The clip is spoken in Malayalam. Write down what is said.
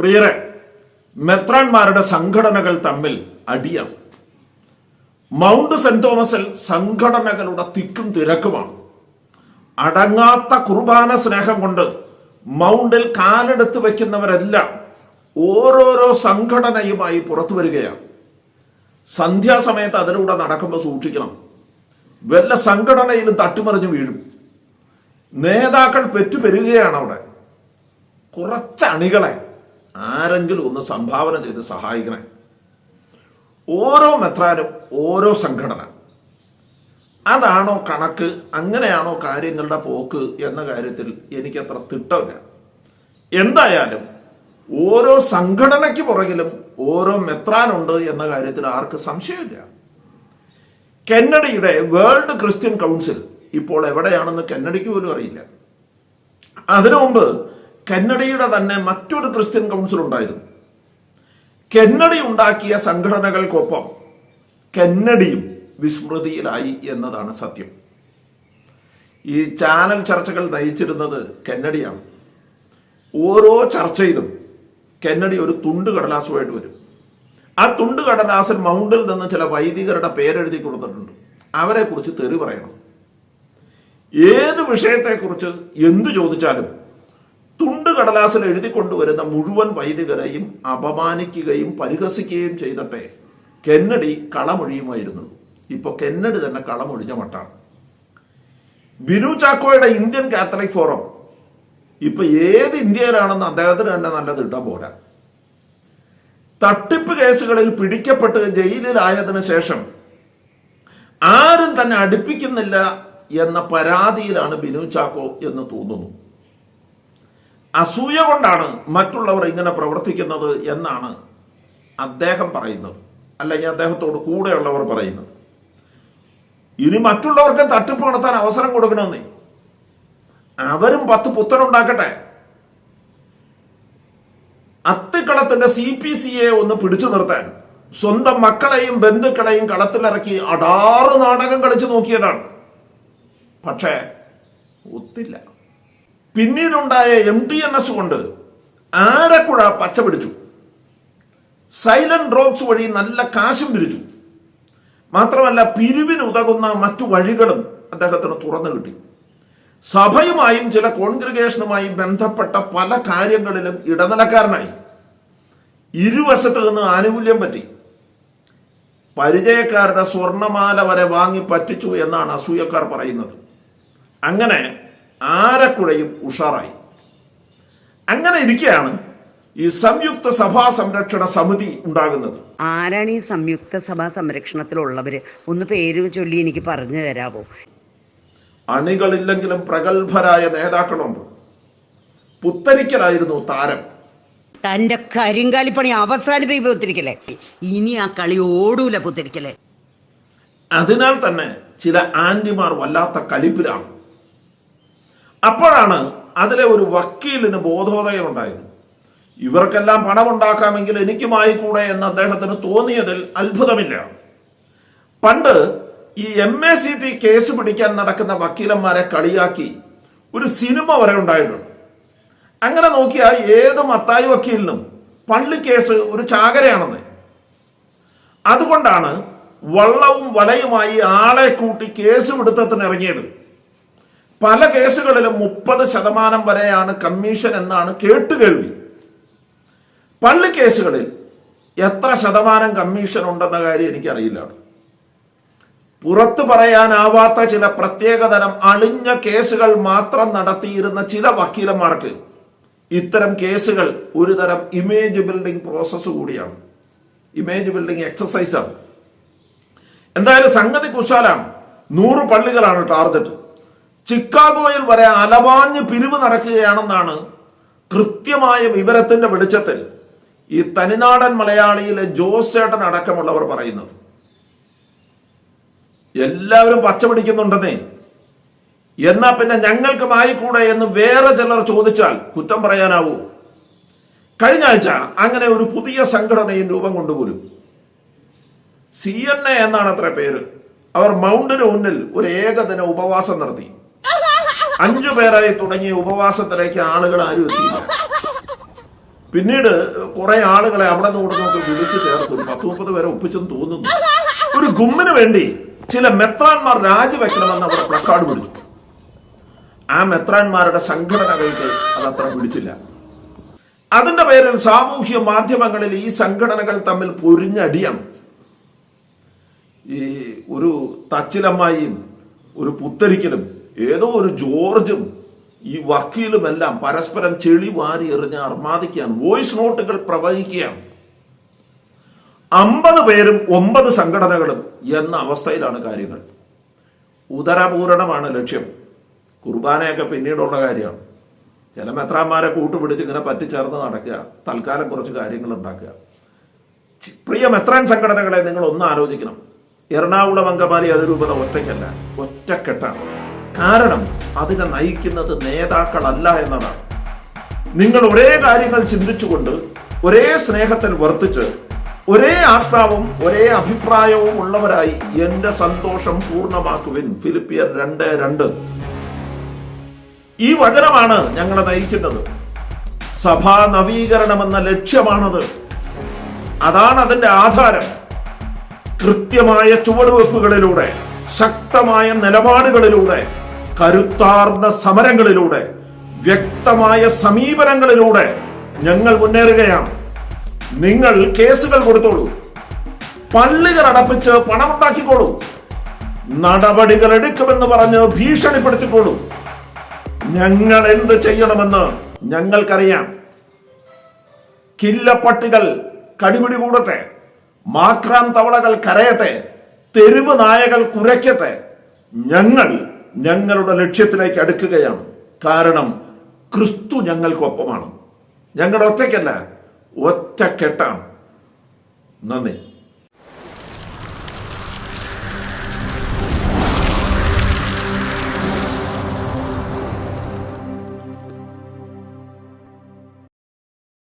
പ്രിയരെ മെത്രാൻമാരുടെ സംഘടനകൾ തമ്മിൽ അടിയാണ് മൗണ്ട് സെന്റ് തോമസിൽ സംഘടനകളുടെ തിക്കും തിരക്കുമാണ്. അടങ്ങാത്ത കുർബാന സ്നേഹം കൊണ്ട് മൗണ്ടിൽ കാലെടുത്ത് വെക്കുന്നവരെല്ലാം ഓരോരോ സംഘടനയുമായി പുറത്തു വരികയാണ്. സന്ധ്യാസമയത്ത് അതിലൂടെ നടക്കുമ്പോൾ സൂക്ഷിക്കണം. വല്ല സംഘടനയിലും തട്ടിമറിഞ്ഞ് വീഴും. നേതാക്കൾ പെറ്റുപെരുകയാണ് അവിടെ. കുറച്ച് അണികളെ ആരെങ്കിലും ഒന്ന് സംഭാവന ചെയ്ത് സഹായിക്കണേ. ഓരോ മെത്രാനും ഓരോ സംഘടന. അതാണോ കണക്ക് അങ്ങനെയാണോ കാര്യങ്ങളുടെ പോക്ക് എന്ന കാര്യത്തിൽ എനിക്കത്ര തിട്ടമില്ല. എന്തായാലും ഓരോ സംഘടനയ്ക്ക് പുറകിലും ഓരോ മെത്രാനുണ്ട് എന്ന കാര്യത്തിൽ ആർക്ക് സംശയമില്ല. കെന്നഡിയുടെ വേൾഡ് ക്രിസ്ത്യൻ കൗൺസിൽ ഇപ്പോൾ എവിടെയാണെന്ന് കെന്നഡിക്ക് പോലും അറിയില്ല. അതിനു മുമ്പ് കെന്നഡിയുടെ തന്നെ മറ്റൊരു ക്രിസ്ത്യൻ കൗൺസിൽ ഉണ്ടായിരുന്നു. കെന്നഡി ഉണ്ടാക്കിയ സംഘടനകൾക്കൊപ്പം കെന്നഡിയും വിസ്മൃതിയിലായി എന്നതാണ് സത്യം. ഈ ചാനൽ ചർച്ചകൾ നയിച്ചിരുന്നത് കെന്നഡിയാണ്. ഓരോ ചർച്ചയിലും കെന്നഡി ഒരു തുണ്ട് കടലാസുമായിട്ട് വരും. ആ തുണ്ട് കടലാസിൽ മൗണ്ടിൽ നിന്ന് ചില വൈദികരുടെ പേരെഴുതി കൊടുത്തിട്ടുണ്ട്. അവരെ കുറിച്ച് തെറി പറയണം. ഏത് വിഷയത്തെക്കുറിച്ച് എന്തു ചോദിച്ചാലും കടലാസിൽ എഴുതി കൊണ്ടുവരുന്ന മുഴുവൻ വൈദികരെയും അപമാനിക്കുകയും പരിഹസിക്കുകയും ചെയ്തിട്ടേ കെന്നഡി കളമൊഴിയുമായിരുന്നു. ഇപ്പൊ കെന്നഡി തന്നെ കളമൊഴിഞ്ഞ മട്ടാണ്. ബിനു ചാക്കോയുടെ ഇന്ത്യൻ കാത്തലിക് ഫോറം. ഇപ്പൊ ഏത് ഇന്ത്യയിലാണെന്ന് അദ്ദേഹത്തിന് തന്നെ നല്ല തിട്ടം പോരാ. തട്ടിപ്പ് കേസുകളിൽ പിടിക്കപ്പെട്ട് ജയിലിലായതിനു ശേഷം ആരും തന്നെ അടുപ്പിക്കുന്നില്ല എന്ന പരാതിയിലാണ് ബിനു ചാക്കോ എന്ന് തോന്നുന്നു. അസൂയ കൊണ്ടാണ് മറ്റുള്ളവർ ഇങ്ങനെ പ്രവർത്തിക്കുന്നത് എന്നാണ് അദ്ദേഹം പറയുന്നത്. അല്ലെങ്കിൽ അദ്ദേഹത്തോട് കൂടെയുള്ളവർ പറയുന്നത്. ഇനി മറ്റുള്ളവർക്ക് തട്ടിപ്പ് നടത്താൻ അവസരം കൊടുക്കണമെന്നേ. അവരും പത്ത് പുത്തനുണ്ടാക്കട്ടെ അത്തിക്കളത്തിന്റെ സി പി സിയെ ഒന്ന് പിടിച്ചു നിർത്താൻ സ്വന്തം മക്കളെയും ബന്ധുക്കളെയും കളത്തിലിറക്കി അടാറ് നാടകം കളിച്ചു നോക്കിയതാണ്. പക്ഷേ ഒത്തില്ല. പിന്നീടുണ്ടായ എം ടി എൻ എസ് കൊണ്ട് ആരക്കുഴ പച്ച പിടിച്ചു. സൈലന്റ് ഡ്രോപ്സ് വഴി നല്ല കാശും പിരിച്ചു മാത്രമല്ല പിരിവിന് ഉതകുന്ന മറ്റു വഴികളും അദ്ദേഹത്തിന് തുറന്നു കിട്ടി. സഭയുമായും ചില കോൺഗ്രിഗേഷനുമായും ബന്ധപ്പെട്ട പല കാര്യങ്ങളിലും ഇടനിലക്കാരനായി. ഇരുവശത്ത് നിന്ന് ആനുകൂല്യം പറ്റി. പരിചയക്കാരുടെ സ്വർണമാല വരെ വാങ്ങി പറ്റിച്ചു എന്നാണ് അസൂയക്കാർ പറയുന്നത്. അങ്ങനെ ആരക്കുഴയും ഉഷാറായി. അങ്ങനെ ഇരിക്കുകയാണ് ഈ സംയുക്ത സഭാ സംരക്ഷണ സമിതി ഉണ്ടാകുന്നത്. ആരാണ് ഈ സംയുക്ത സഭാ സംരക്ഷണത്തിലുള്ളവര്? ഒന്ന് പേര് ചൊല്ലി എനിക്ക് പറഞ്ഞു തരാമോ അണികളില്ലെങ്കിലും പ്രഗത്ഭരായ നേതാക്കളുണ്ട്. പുത്തരിക്കലായിരുന്നു താരം. തന്റെ കരിങ്കാലിപ്പണി അവസാനിപ്പിക്കും പുത്തിരിക്കലേ ഇനി ആ കളി ഓടൂല പുത്തിരിക്കലേ. അതിനാൽ തന്നെ ചില ആന്റിമാർ വല്ലാത്ത കലിപ്പിലാണ്. അപ്പോഴാണ് അതിലെ ഒരു വക്കീലിന് ബോധോദയം ഉണ്ടായത്. ഇവർക്കെല്ലാം പണമുണ്ടാക്കാമെങ്കിൽ എനിക്കുമായി കൂടെ എന്ന് അദ്ദേഹത്തിന് തോന്നിയതിൽ അത്ഭുതമില്ല. പണ്ട് ഈ M A C T case പിടിക്കാൻ നടക്കുന്ന വക്കീലന്മാരെ കളിയാക്കി ഒരു സിനിമ വരെ ഉണ്ടായിട്ടുണ്ട്. അങ്ങനെ നോക്കിയാൽ ഏത് മത്തായി വക്കീലിനും പള്ളി കേസ് ഒരു ചാകരയാണെന്ന്. അതുകൊണ്ടാണ് വള്ളവും വലയുമായി ആളെ കൂട്ടി കേസ് പിടുത്തത്തിന് ഇറങ്ങിയത്. പല കേസുകളിലും മുപ്പത് ശതമാനം വരെയാണ് കമ്മീഷൻ എന്നാണ് കേട്ടുകേൾവി പള്ളി കേസുകളിൽ എത്ര ശതമാനം കമ്മീഷൻ ഉണ്ടെന്ന കാര്യം എനിക്കറിയില്ല. പുറത്തു പറയാനാവാത്ത ചില പ്രത്യേകതരം അളിഞ്ഞ കേസുകൾ മാത്രം നടത്തിയിരുന്ന ചില വക്കീലന്മാർക്ക് ഇത്തരം കേസുകൾ ഒരു തരം ഇമേജ് ബിൽഡിംഗ് പ്രോസസ്സ് കൂടിയാണ്. ഇമേജ് ബിൽഡിംഗ് എക്സസൈസാണ് എന്തായാലും സംഗതി കുശാലാണ്. നൂറ് പള്ളികളാണ് ടാർഗറ്റ്. ചിക്കാഗോയിൽ വരെ അലവാഞ്ഞ് പിരിവ് നടക്കുകയാണെന്നാണ് കൃത്യമായ വിവരത്തിന്റെ വെളിച്ചത്തിൽ ഈ തനിനാടൻ മലയാളിയിലെ ജോസ് ചേട്ടൻ അടക്കമുള്ളവർ പറയുന്നത്. എല്ലാവരും പച്ച പിടിക്കുന്നുണ്ടെന്നേ എന്നാ പിന്നെ ഞങ്ങൾക്ക് മായിക്കൂടെ എന്ന് വേറെ ചിലർ ചോദിച്ചാൽ കുറ്റം പറയാനാവൂ. കഴിഞ്ഞ ആഴ്ച അങ്ങനെ ഒരു പുതിയ സംഘടനയും രൂപം കൊണ്ടുപോലും. സി എൻ എ എന്നാണ് അത്ര പേര്. അവർ മൗണ്ടിന് മുന്നിൽ ഒരു ഏകദിന ഉപവാസം നടത്തി. അഞ്ചു പേരായി തുടങ്ങിയ ഉപവാസത്തിലേക്ക് ആളുകൾ ആരും എത്തിയില്ല. പിന്നീട് കുറെ ആളുകളെ അവിടെ നിന്ന് കൂടെ നമുക്ക് വിളിച്ചു ചേർത്തു പത്ത് മുപ്പത് പേരെ ഒപ്പിച്ചെന്ന് തോന്നുന്നു. ഒരു ഗുമ്മിന് വേണ്ടി ചില മെത്രാന്മാർ രാജിവെക്കണമെന്ന് അവിടെ പ്ലക്കാർഡ് പിടിച്ചു. ആ മെത്രാന്മാരുടെ സംഘടനകൾക്ക് അത് അത്ര പിടിച്ചില്ല. അതിന്റെ പേരിൽ സാമൂഹ്യ മാധ്യമങ്ങളിൽ ഈ സംഘടനകൾ തമ്മിൽ പൊരിഞ്ഞടിയാണ് ഈ ഒരു തച്ചിലമ്മായും ഒരു പുത്തരിക്കലും ഏതോ ഒരു ജോർജും ഈ വക്കീലുമെല്ലാം പരസ്പരം ചെളി വാരി എറിഞ്ഞ് അർമാദിക്കുകയാണ്. വോയിസ് നോട്ടുകൾ പ്രവഹിക്കുകയാണ്. അമ്പത് പേരും ഒമ്പത് സംഘടനകളും എന്ന അവസ്ഥയിലാണ് കാര്യങ്ങൾ. ഉദരപൂരണമാണ് ലക്ഷ്യം. കുർബാനയൊക്കെ പിന്നീടുള്ള കാര്യമാണ് ചില മെത്രാന്മാരെ കൂട്ടുപിടിച്ച് ഇങ്ങനെ പറ്റിച്ചേർന്ന് നടക്കുക. തൽക്കാലം കുറച്ച് കാര്യങ്ങൾ ഉണ്ടാക്കുക. പ്രിയ മെത്രാൻ സംഘടനകളെ നിങ്ങൾ ഒന്ന് ആലോചിക്കണം. എറണാകുളം അങ്കമാലി അതിരൂപത ഒറ്റയ്ക്കല്ല. ഒറ്റക്കെട്ടാണ്. കാരണം അതിനെ നയിക്കുന്നത് നേതാക്കളല്ല എന്നതാണ്. നിങ്ങൾ ഒരേ കാര്യങ്ങൾ ചിന്തിച്ചുകൊണ്ട് ഒരേ സ്നേഹത്തിൽ വർത്തിച്ച് ഒരേ ആത്മാവും ഒരേ അഭിപ്രായവും ഉള്ളവരായി എന്റെ സന്തോഷം പൂർണമാക്കുവിൻ. ഫിലിപ്പിയർ രണ്ട് രണ്ട്. ഈ വചനമാണ് ഞങ്ങളെ നയിക്കുന്നത്. സഭാ നവീകരണമെന്ന ലക്ഷ്യമാണത്. അതാണ് അതിന്റെ ആധാരം. കൃത്യമായ ചുവടുവെപ്പുകളിലൂടെ ശക്തമായ നിലപാടുകളിലൂടെ കരുത്താർന്ന സമരങ്ങളിലൂടെ വ്യക്തമായ സമീപനങ്ങളിലൂടെ ഞങ്ങൾ മുന്നേറുകയാണ്. നിങ്ങൾ കേസുകൾ കൊടുത്തോളൂ. പള്ളികൾ അടപ്പിച്ച് പണമുണ്ടാക്കിക്കോളൂ. നടപടികൾ എടുക്കുമെന്ന് പറഞ്ഞ് ഭീഷണിപ്പെടുത്തിക്കോളൂ. ഞങ്ങൾ എന്ത് ചെയ്യണമെന്ന് ഞങ്ങൾക്കറിയാം. കില്ലപ്പട്ടികൾ കടിപിടി കൂടട്ടെ മാക്രാം തവളകൾ കരയട്ടെ തെരുവ് നായകൾ കുരയ്ക്കട്ടെ. ഞങ്ങൾ ഞങ്ങളുടെ ലക്ഷ്യത്തിലേക്ക് അടുക്കുകയാണ്. കാരണം ക്രിസ്തു ഞങ്ങൾക്കൊപ്പമാണ്. ഞങ്ങളുടെ ഒറ്റയ്ക്കല്ല ഒറ്റക്കെട്ടാണ്. നന്ദി.